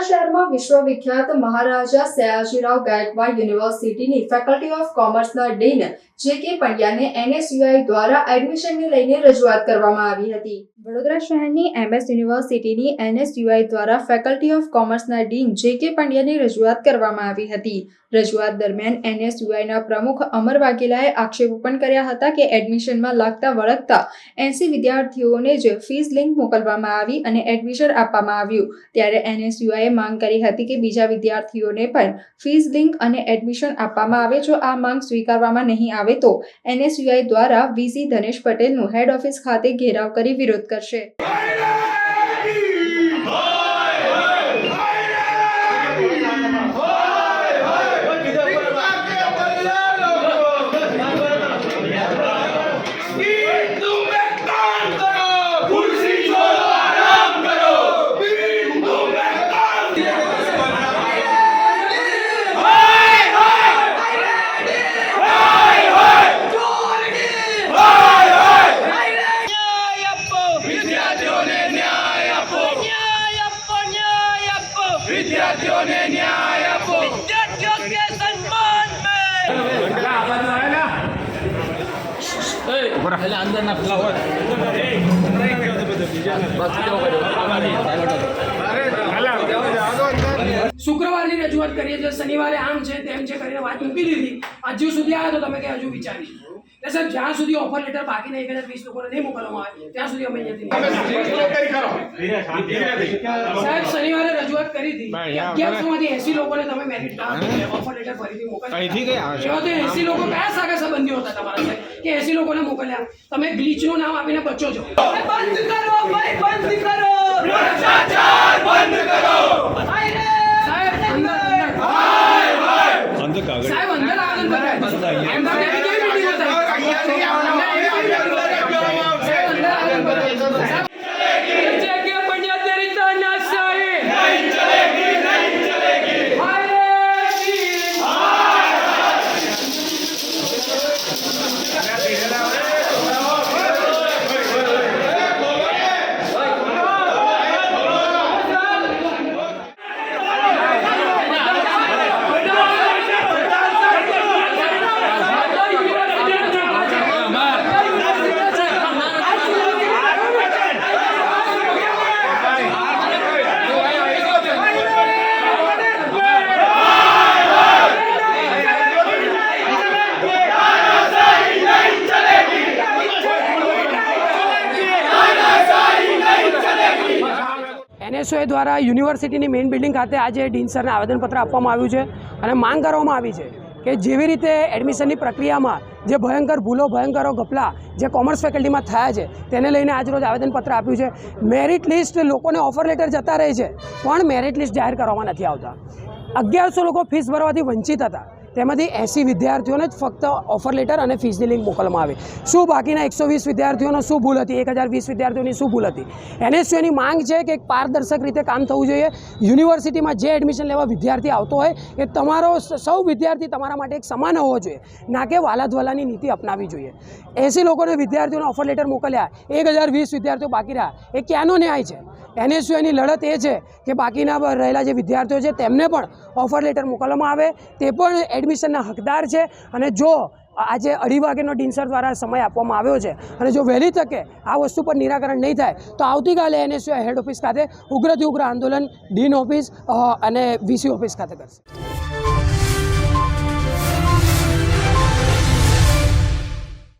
Russia શહેરમાં વિશ્વવિખ્યાત મહારાજા સયાજીરાવ ગાયકવાડ યુનિવર્સિટીની faculty of કોમર્સના dean જે કે પંડ્યાને એનએસયુઆઈ દ્વારા એડમિશનને લઈને રજૂઆત કરવામાં આવી હતી. વડોદરા શહેરની એમએસ યુનિવર્સિટીની એનએસયુઆઈ દ્વારા ફેકલ્ટી ઓફ કોમર્સના ડીન જે કે પંડ્યાની રજૂઆત કરવામાં આવી હતી. રજૂઆત દરમિયાન એનએસયુઆઈના પ્રમુખ અમર વાઘેલાએ આક્ષેપો પણ કર્યા હતા કે એડમિશનમાં લાગતા વળગતા એસી વિદ્યાર્થીઓને જ ફીસ લિંક મોકલવામાં આવી અને એડમિશન આપવામાં આવ્યું. ત્યારે એનએસયુઆઈએ માંગ કરી હતી કે બીજા વિદ્યાર્થીઓને પણ ફીસ, લિંક અને એડમિશન આપવામાં આવે. જો આ માંગ સ્વીકારવામાં નહીં આવે તો એનએસયુઆઈ દ્વારા વીસી ધનેશ પટેલનું હેડ ઓફિસ ખાતે ઘેરાવ કરી વિરોધ કરશે. વિદ્યાર્થીઓને ન્યાય આપો. વિદ્યાર્થીઓ કે સન્માન में શુક્રવારની રજૂઆત કરીએ છીએ શનિવારે આમ છે તેમ છે કરીને વાત મૂકી દીધી. હજુ સુધી આવ્યા તો તમે કે હજુ વિચારીશું. એટલે સાહેબ જ્યાં સુધી ઓફર લેટર બાકી નહીં કદાચ વીસ લોકોને નહીં મોકલવામાં આવે ત્યાં સુધી અમે અહીંયાથી સાહેબ શનિવારે રજૂઆત કરી હતી. અગિયારસો માંથી એસી લોકોને તમે મેરિટ ઓફર લેટર ફરીથી મોકલ્યા એવા તો એસી લોકો કયા સાગા સંબંધીઓ હતા તમારા સાહેબ કે એસી લોકોને મોકલ્યા? તમે ગ્લીચનું નામ આપીને બચો છો. બંધ કરો ભાઈ બંધ કરો. ભ્રષ્ટાચાર બંધ કરો. એનએસઓએ દ્વારા યુનિવર્સિટીની મેઇન બિલ્ડિંગ ખાતે આજે ડીન સરને આવેદનપત્ર આપવામાં આવ્યું છે અને માંગ કરવામાં આવી છે કે જેવી રીતે એડમિશનની પ્રક્રિયામાં જે ભયંકર ભૂલો, ભયંકરો ગપલા જે કોમર્સ ફેકલ્ટીમાં થયા છે, તેને લઈને આજરોજ આવેદનપત્ર આપ્યું છે. મેરિટ લિસ્ટ લોકોને ઓફર લેટર જતા રહે છે, પણ મેરિટ લિસ્ટ જાહેર કરવામાં નથી આવતા. અગિયારસો લોકો ફીસ ભરવાથી વંચિત હતા. તેમાંથી એંસી વિદ્યાર્થીઓને જ ફક્ત ઓફર લેટર અને ફીસની લિંક મોકલવામાં આવી. શું બાકીના એકસો વીસ વિદ્યાર્થીઓનો શું ભૂલ હતી? એક હજાર વીસ વિદ્યાર્થીઓની શું ભૂલ હતી? એનએસયુની માંગ છે કે એક પારદર્શક રીતે કામ થવું જોઈએ. યુનિવર્સિટીમાં જે એડમિશન લેવા વિદ્યાર્થી આવતો હોય, એ તમારો સૌ વિદ્યાર્થી તમારા માટે એક સમાન હોવો જોઈએ. ના કે વાલાધ્વાલાની નીતિ અપનાવવી જોઈએ. એંસી લોકોને વિદ્યાર્થીઓને ઓફર લેટર મોકલ્યા. એક હજાર વીસ વિદ્યાર્થીઓ બાકી રહ્યા. એ ક્યાંનો ન્યાય છે? એનએસયુની લડત એ છે કે બાકીના રહેલા જે વિદ્યાર્થીઓ છે, તેમને પણ ઓફર લેટર મોકલવામાં આવે. તે પણ એડમિશનના હકદાર છે અને જો આજે અઢી વાગ્યાનો ડિન્સર દ્વારા સમય આપવામાં આવ્યો છે અને જો વહેલી તકે આ વસ્તુ પર નિરાકરણ નહીં થાય, તો આવતીકાલે એનએસયુ હેડ ઓફિસ ખાતે ઉગ્રથી ઉગ્ર આંદોલન, ડીન ઓફિસ અને વીસી ઓફિસ ખાતે કરશે.